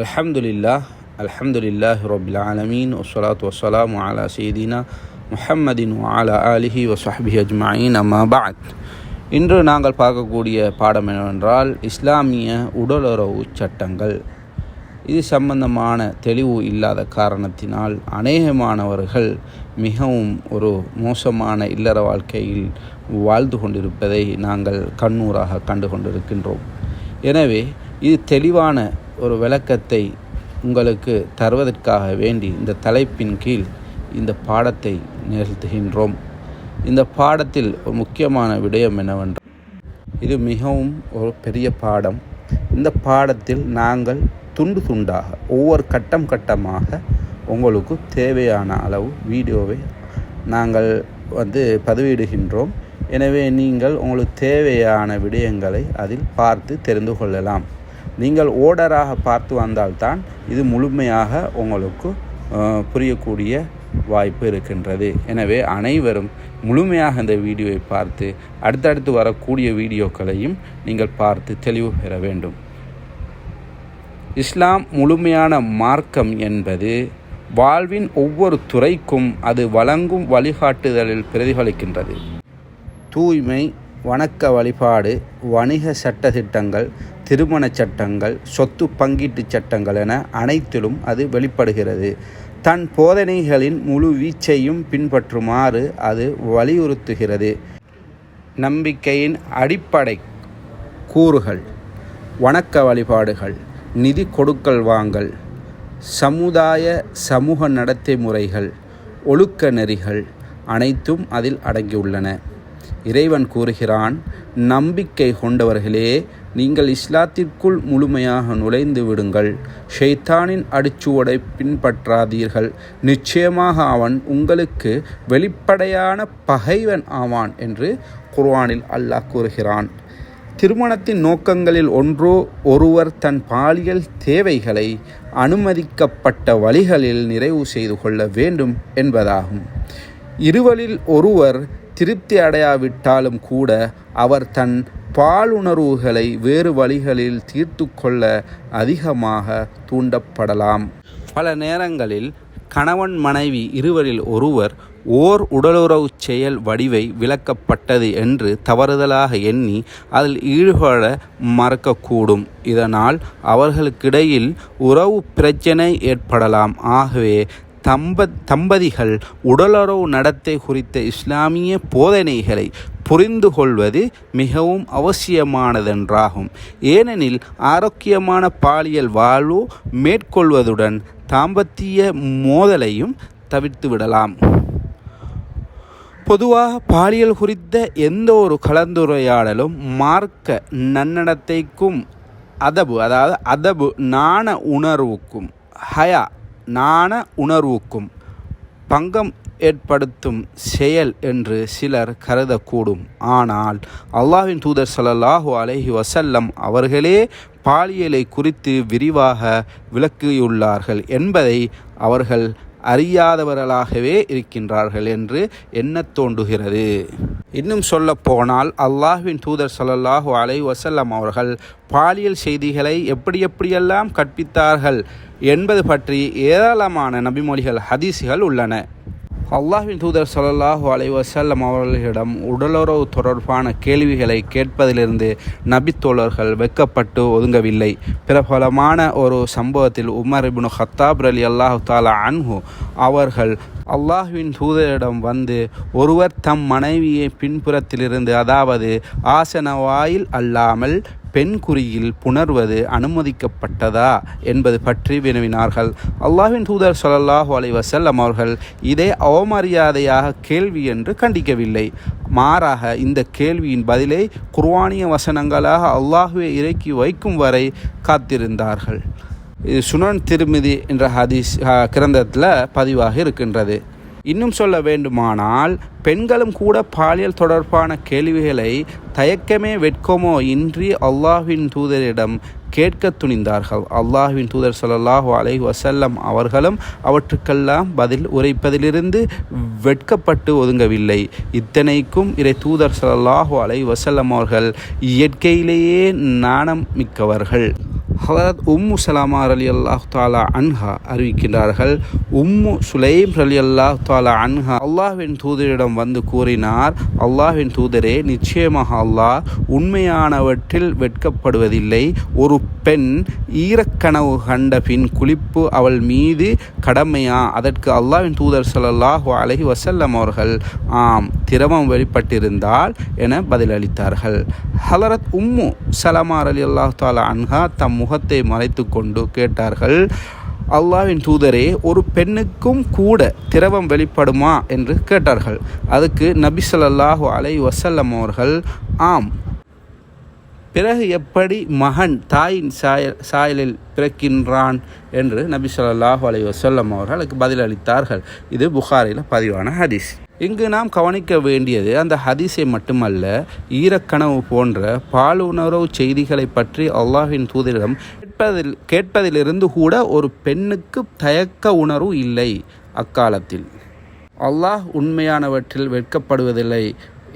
அலமதுல்லா அலமதுல்லாஹ் ரபில் ஆலமீன் ஒசலாத் வசலாம் அலா சீதினா முஹம்மதின் ஆலா அலிஹி வசஹபி அஜ்மாயின் அம்மாபாத் இன்று நாங்கள் பார்க்கக்கூடிய பாடம் என்னவென்றால் இஸ்லாமிய உடலுறவு சட்டங்கள். இது சம்பந்தமான தெளிவு இல்லாத காரணத்தினால் அநேகமானவர்கள் மிகவும் ஒரு மோசமான இல்லற வாழ்க்கையில் வாழ்ந்து கொண்டிருப்பதை நாங்கள் கண்ணூராக கண்டு கொண்டிருக்கின்றோம். எனவே இது தெளிவான ஒரு விளக்கத்தை உங்களுக்கு தருவதற்காக வேண்டி இந்த தலைப்பின் கீழ் இந்த பாடத்தை நிகழ்த்துகின்றோம். இந்த பாடத்தில் ஒரு முக்கியமான விடயம் என்னவென்றால் இது மிகவும் ஒரு பெரிய பாடம். இந்த பாடத்தில் நாங்கள் துண்டு துண்டாக ஒவ்வொரு கட்டம் கட்டமாக உங்களுக்கு தேவையான அளவு வீடியோவை நாங்கள் வந்து பதிவிடுகின்றோம். எனவே நீங்கள் உங்களுக்கு தேவையான விடயங்களை அதில் பார்த்து தெரிந்து கொள்ளலாம். நீங்கள் ஓடராக பார்த்து வந்தால்தான் இது முழுமையாக உங்களுக்கு புரியக்கூடிய வாய்ப்பு இருக்கின்றது. எனவே அனைவரும் முழுமையாக இந்த வீடியோவை பார்த்து அடுத்தடுத்து வரக்கூடிய வீடியோக்களையும் நீங்கள் பார்த்து தெளிவு பெற வேண்டும். இஸ்லாம் முழுமையான மார்க்கம் என்பது வாழ்வின் ஒவ்வொரு துறைக்கும் அது வழங்கும் வழிகாட்டுதலில் பிரதிபலிக்கின்றது. தூய்மை வணக்க வழிபாடு வணிக சட்ட திட்டங்கள் திருமணச் சட்டங்கள் சொத்து பங்கீட்டு சட்டங்கள் என அனைத்திலும் அது வெளிப்படுகிறது. தன் போதனைகளின் முழு வீச்சையும் பின்பற்றுமாறு அது வலியுறுத்துகிறது. நம்பிக்கையின் அடிப்படை கூறுகள் வணக்க வழிபாடுகள் நிதி கொடுக்கல் வாங்கல் சமுதாய சமூக நடத்தை முறைகள் ஒழுக்க நெறிகள் அனைத்தும் அதில் அடங்கியுள்ளன. இறைவன் கூறுகிறான் நம்பிக்கை கொண்டவர்களே நீங்கள் இஸ்லாத்திற்குள் முழுமையாக நுழைந்து விடுங்கள். ஷைத்தானின் அடிச்சுவடை பின்பற்றாதீர்கள். நிச்சயமாக அவன் உங்களுக்கு வெளிப்படையான பகைவன் ஆவான் என்று குர்ஆனில் அல்லாஹ் கூறுகிறான். திருமணத்தின் நோக்கங்களில் ஒன்றோ ஒருவர் தன் பாலியல் தேவைகளை அனுமதிக்கப்பட்ட வழிகளில் நிறைவு செய்து கொள்ள வேண்டும் என்பதாகும். இருவரில் ஒருவர் திருப்தி அடையாவிட்டாலும் கூட அவர் தன் பாலுணர்வுகளை வேறு வழிகளில் தீர்த்து கொள்ள அதிகமாக தூண்டப்படலாம். பல நேரங்களில் கணவன் மனைவி இருவரில் ஒருவர் ஓர் உடலுறவு செயல் வடிவை விளக்கப்பட்டது என்று தவறுதலாக எண்ணி அதில் ஈடுபட மறக்கக்கூடும். இதனால் அவர்களுக்கிடையில் உறவு பிரச்சனை ஏற்படலாம். ஆகவே தம்ப தம்பதிகள் உடலுறவு நடத்தை குறித்த இஸ்லாமிய போதனைகளை புரிந்து கொள்வது மிகவும் அவசியமானதென்றாகும். ஏனெனில் ஆரோக்கியமான பாலியல் வாழ்வு மேற்கொள்வதுடன் தாம்பத்திய மோதலையும் தவிர்த்து விடலாம். பொதுவாக பாலியல் குறித்த எந்த ஒரு கலந்துரையாடலும் மார்க்க நன்னடத்தைக்கும் அதபு அதாவது அதபு நாண உணர்வுக்கும் ஹயா நாண உணர்வுக்கும் பங்கம் ஏற்படுத்தும் செயல் என்று சிலர் கருதக்கூடும். ஆனால் அல்லாஹ்வின் தூதர் ஸல்லல்லாஹு அலஹி வசல்லம் அவர்களே பாலியலை குறித்து விரிவாக விளக்கியுள்ளார்கள் என்பதை அவர்கள் அறியாதவர்களாகவே இருக்கின்றார்கள் என்று எண்ண தோன்றுகிறது. இன்னும் சொல்ல போனால் அல்லாஹ்வின் தூதர் ஸல்லல்லாஹு அலை வசல்லம் அவர்கள் பாலியல் செய்திகளை எப்படி எப்படியெல்லாம் கற்பித்தார்கள் என்பது பற்றி ஏராளமான நபிமொழிகள் ஹதீஸுகள் உள்ளன. அல்லாஹின் தூதர் ஸல்லல்லாஹு அலைவசல்லம் அவர்களிடம் உடலுறவு தொடர்பான கேள்விகளை கேட்பதிலிருந்து நபித்தோழர்கள் வெக்கப்பட்டு ஒதுங்கவில்லை. பிரபலமான ஒரு சம்பவத்தில் உமர் இபின் ஹத்தாப் அலி அல்லாஹு தாலா அன்ஹு அவர்கள் அல்லாஹ்வின் தூதரிடம் வந்து ஒருவர் தம் மனைவியை பின்புறத்திலிருந்து அதாவது ஆசன வாயில் அல்லாமல் பெண் குறியில் புணர்வது அனுமதிக்கப்பட்டதா என்பது பற்றி வினவினார்கள். அல்லாஹின் தூதர் சொல்லாஹு அலைஹி வஸல்லம் அவர்கள் இதை அவமரியாதையாக கேள்வி என்று கண்டிக்கவில்லை. மாறாக இந்த கேள்வியின் பதிலை குர்வானிய வசனங்களாக அல்லாஹுவை இறக்கி வைக்கும் வரை காத்திருந்தார்கள். இது சுனன் திருமிதி என்ற ஹதீஸ் கிரந்தத்தில் பதிவாக இருக்கின்றது. இன்னும் சொல்ல வேண்டுமானால் பெண்களும் கூட பாலியல் தொடர்பான கேள்விகளை தயக்கமே வெட்கமோ இன்றி அல்லாஹ்வின் தூதரிடம் கேட்க துணிந்தார்கள். அல்லாஹ்வின் தூதர் சொல்லல்லாஹு அலை வசல்லம் அவர்களும் அவற்றுக்கெல்லாம் பதில் உரைப்பதிலிருந்து வெட்கப்பட்டு ஒதுங்கவில்லை. இத்தனைக்கும் இறை தூதர் சொல்லல்லாஹு அலை வசல்லம் அவர்கள் இயற்கையிலேயே நாணம் மிக்கவர்கள். ஹலரத் உம்மு சலாமா அலி அல்லாஹ் தாலா அன்ஹா அறிவிக்கின்றார்கள். உம்மு சுலைம் அலி அல்லாஹ் தாலா அன்ஹா அல்லாஹ்வின் தூதரிடம் வந்து கூறினார் அல்லாஹ்வின் தூதரே நிச்சயமாக அல்லாஹ் உண்மையானவற்றில் வெட்கப்படுவதில்லை. ஒரு பெண் ஈரக்கனவு கண்ட பின் குளிப்பு அவள் மீது கடமையா? அதற்கு அல்லாஹ்வின் தூதர் ஸல்லல்லாஹு அலஹி வசல்லம் அவர்கள் ஆம் திரவம் வெளிப்பட்டிருந்தால் என பதிலளித்தார்கள். ஹலரத் உம்மு சலாமா அலி அல்லாஹ் தாலா அன்ஹா தம் முகத்தை மறைத்து கொண்டு கேட்டார்கள் அல்லாவின் தூதரே ஒரு பெண்ணுக்கும் கூட திரவம் வெளிப்படுமா? என்று கேட்டார்கள். அதுக்கு நபி சொல்லாஹு அலை வசல்லம் அவர்கள் ஆம். பிறகு எப்படி மகன் தாயின் சாய சாயலில் பிறக்கின்றான் என்று நபி சொல்லாஹு அலை வசல்லம் அவர்கள் அதுக்கு பதிலளித்தார்கள். இது புகாரில் பதிவான ஹதீஸ். இங்கு நாம் கவனிக்க வேண்டியது அந்த ஹதீஸை மட்டுமல்ல ஈரக்கனவு போன்ற பாலுணர்வு செய்திகளை பற்றி அல்லாஹின் தூதரிடம் கேட்பதில் கேட்பதிலிருந்து கூட ஒரு பெண்ணுக்கு தயக்க உணர்வு இல்லை அக்காலத்தில். அல்லாஹ் உண்மையானவற்றில் வெட்கப்படுவதில்லை.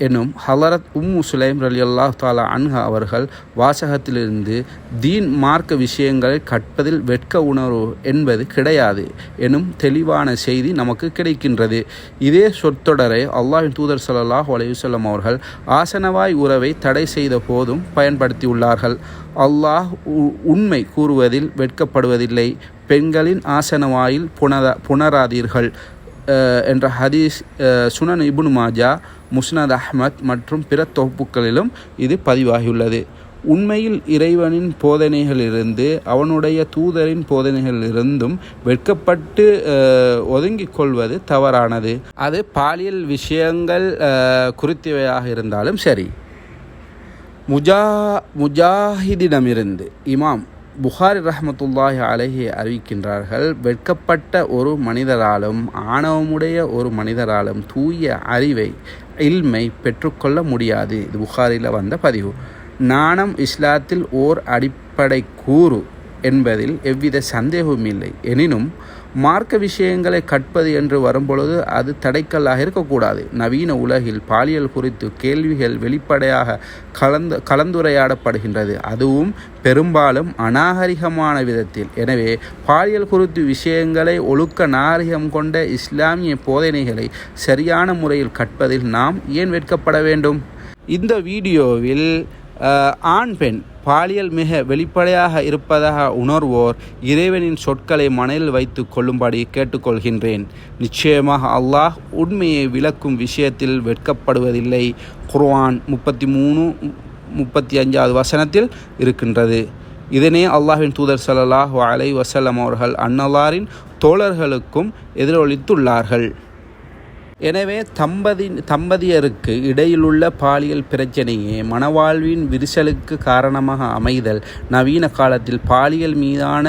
எனும் ஹலரத் உம்மு சுலைம் ரலி அல்லாஹ் தாலா அன்ஹா அவர்கள் வாசகத்திலிருந்து தீன் மார்க்க விஷயங்களை கற்பதில் வெட்க உணர்வு என்பது கிடையாது எனும் தெளிவான செய்தி நமக்கு கிடைக்கின்றது. இதே சொற்றொடரை அல்லாஹின் தூதர் ஸல்லல்லாஹு அலையுசல்லம் அவர்கள் ஆசனவாய் உறவை தடை செய்த போதும் பயன்படுத்தியுள்ளார்கள். அல்லாஹ் உ- உண்மை கூறுவதில் வெட்கப்படுவதில்லை. பெண்களின் ஆசனவாயில் புனர புணராதீர்கள். என்ற ஹதீஸ் சுனன் இபுன் மாஜா முஸ்னத் அஹ்மத் மற்றும் பிற தொகுப்புகளிலும் இது பதிவாகியுள்ளது. உண்மையில் இறைவனின் போதனைகளிலிருந்து அவனுடைய தூதரின் போதனைகளிலிருந்தும் வெட்கப்பட்டு ஒதுங்கிக் கொள்வது தவறானது. அது பாலியல் விஷயங்கள் குறித்தவையாக இருந்தாலும் சரி. முஜா முஜாஹிதிடமிருந்து இமாம் புகாரி ரஹ்மத்துல்லாஹி அலஹி அறிவிக்கின்றார்கள் வெட்கப்பட்ட ஒரு மனிதராலும் ஆணவமுடைய ஒரு மனிதராலும் தூய அறிவை இல்மை பெற்றுக்கொள்ள முடியாது. இது புகாரில் வந்த பதிவு. நாணம் இஸ்லாத்தில் ஓர் அடிப்படை கூறு என்பதில் எவ்வித சந்தேகமும் இல்லை. எனினும் மார்க்க விஷயங்களை கற்பது என்று வரும்பொழுது அது தடைக்கல்லாக இருக்கக்கூடாது. நவீன உலகில் பாலியல் குறித்து கேள்விகள் வெளிப்படையாக கலந்து கலந்துரையாடப்படுகின்றது. அதுவும் பெரும்பாலும் அநாகரிகமான விதத்தில். எனவே பாலியல் குறித்து விஷயங்களை ஒழுக்க நாகரிகம் கொண்ட இஸ்லாமிய போதனைகளை சரியான முறையில் கற்பதில் நாம் ஏன் வெட்கப்பட வேண்டும்? இந்த வீடியோவில் ஆண் பெண் பாலியல் மிக வெளிப்படையாக இருப்பதாக உணர்வோர் இறைவனின் சொற்களை மனதில் வைத்து கொள்ளும்படி கேட்டுக்கொள்கின்றேன். நிச்சயமாக அல்லாஹ் உண்மையை விளக்கும் விஷயத்தில் வெட்கப்படுவதில்லை. குர்ஆன் முப்பத்தி மூணு முப்பத்தி அஞ்சாவது வசனத்தில் இருக்கின்றது. இதனே அல்லாஹின் தூதர் சல்லாஹ் அலை வஸல்லம் அவர்கள் அன்னலாரின் தோழர்களுக்கும் எதிரொலித்துள்ளார்கள். எனவே தம்பதி தம்பதியருக்கு இடையிலுள்ள பாலியல் பிரச்சனையே மனவாழ்வின் விரிசலுக்கு காரணமாக அமைதல். நவீன காலத்தில் பாலியல் மீதான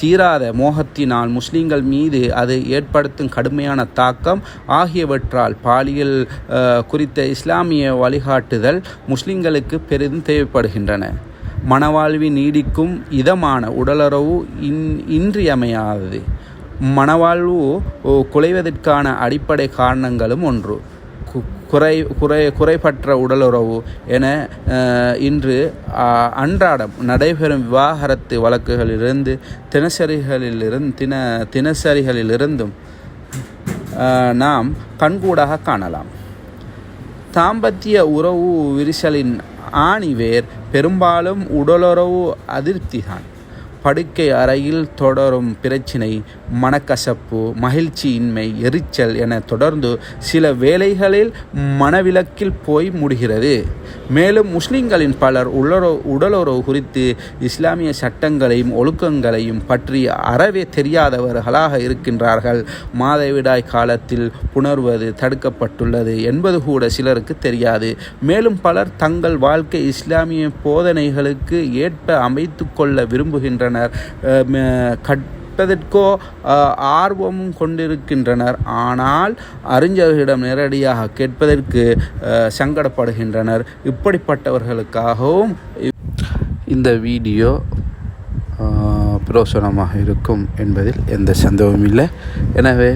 தீராத மோகத்தினால் முஸ்லிம்கள் மீது அது ஏற்படுத்தும் கடுமையான தாக்கம் ஆகியவற்றால் பாலியல் குறித்த இஸ்லாமிய வழிகாட்டுதல் முஸ்லிம்களுக்கு பெரிதும் தேவைப்படுகின்றன. மனவாழ்வி நீடிக்கும் இதமான உடலுறவு இன் இன்றியமையாதது. மனவாழ்வு குலைவதற்கான அடிப்படை காரணங்களும் ஒன்று. குறை குறை குறைபற்ற உடலுறவு என இன்று அன்றாடம் நடைபெறும் விவாகரத்து வழக்குகளிலிருந்து தினசரிகளிலிருந்து தின தினசரிகளிலிருந்தும் நாம் கண்கூடாக காணலாம். தாம்பத்திய உறவு விரிசலின் ஆணிவேர் பெரும்பாலும் உடலுறவு அதிருப்திதான். படுக்கை அறையில் தொடரும் பிரச்சினை மனக்கசப்பு மகிழ்ச்சியின்மை எரிச்சல் என தொடர்ந்து சில வேலைகளில் மனவிலக்கில் போய் முடிகிறது. மேலும் முஸ்லிம்களின் பலர் உடலுறவு உடலுறவு குறித்து இஸ்லாமிய சட்டங்களையும் ஒழுக்கங்களையும் பற்றி அறவே தெரியாதவர்களாக இருக்கின்றார்கள். மாதவிடாய் காலத்தில் புணர்வது தடுக்கப்பட்டுள்ளது என்பது கூட சிலருக்கு தெரியாது. மேலும் பலர் தங்கள் வாழ்க்கை இஸ்லாமிய போதனைகளுக்கு ஏற்ப அமைத்து கொள்ள விரும்புகின்றனர். கொண்டிருக்கின்றனர். ம- கற்பதற்கோ ஆர்வமும் கொண்டிருக்கின்றனர். ஆனால் அறிஞர்களிடம் நேரடியாக கேட்பதற்கு சங்கடப்படுகின்றனர். இப்படிப்பட்டவர்களுக்காகவும் இந்த வீடியோ பிரோசனமாக பிரயோசனமாக இருக்கும் என்பதில் எந்த சந்தேகமும் இல்லை. எனவே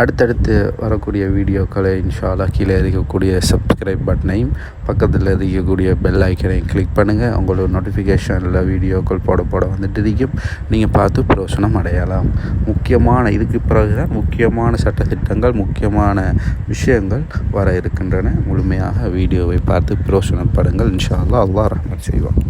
அடுத்தடுத்து வரக்கூடிய வீடியோக்களை இன்ஷால்லா கீழே இருக்கக்கூடிய சப்ஸ்கிரைப் பட்டனையும் பக்கத்தில் இருக்கக்கூடிய பெல் ஐக்கனையும் கிளிக் பண்ணுங்கள் உங்களோட நோட்டிஃபிகேஷனில் வீடியோக்கள் போட போட வந்துட்டு இருக்கும். நீங்கள் பார்த்து பிரோசனம் அடையலாம். முக்கியமான இதுக்கு பிறகு தான் முக்கியமான சட்டத்திட்டங்கள் முக்கியமான விஷயங்கள் வர இருக்கின்றன. முழுமையாக வீடியோவை பார்த்து பிரோசனப்படுங்கள் இன்ஷா அல்லா ரஹ்மத் செய்வான்.